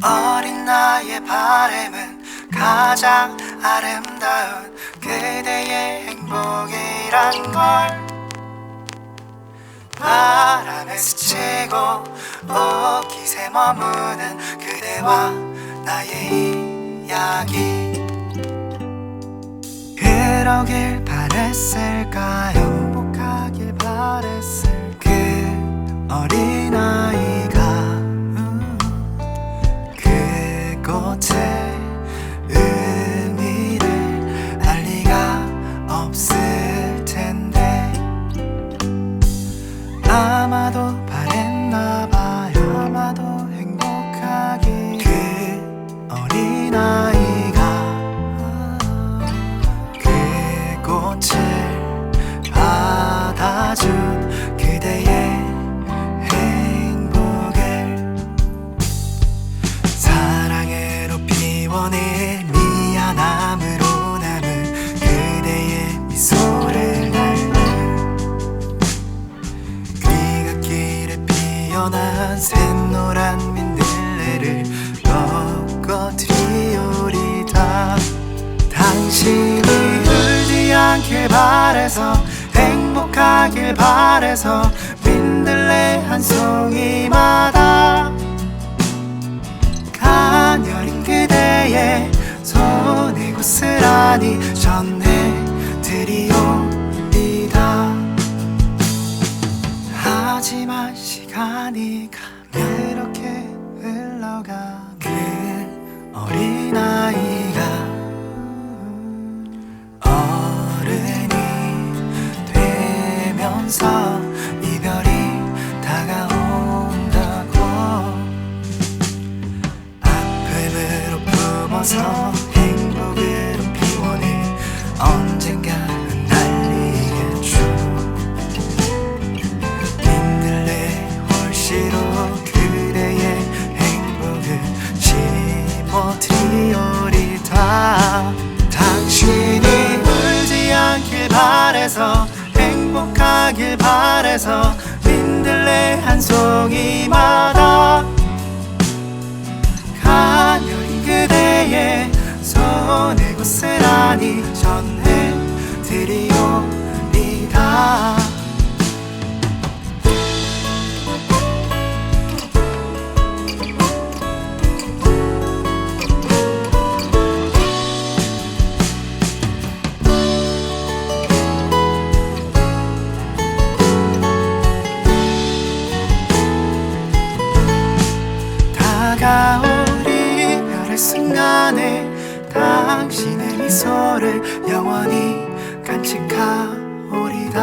어린 나의 바램은 가장 아름다운 그대의 행복이란 걸. 바람에 스치고 옷깃에 머무는 그대와 나의 이야기. 그러길 바랬을까요? 행복하길 바랬을 그어 아마도 바랬나 봐요. 아마도 행복하길 그 어린아이가 그곳을 받아준 그대의 행복을 사랑으로 피워낸 미안함으 샛노란 민들레를 꺾어트리오리다. 당신이 울지 않길 바래서 행복하길 바래서 민들레 한 송이마다 가녀린 그대의 손에 고스란히 전해드리오리다. 하지만 시간이 가 면 이렇게 흘러가 그 어린아이가 어른이 되면서 이별이 다가온다고 아픔으로 품어서 바래서 행복하길 바래서 민들레 한 송이마다 가녀린 그대의 손에 고스란히 전해 안에 당신의 미소를 영원히 간직하오리다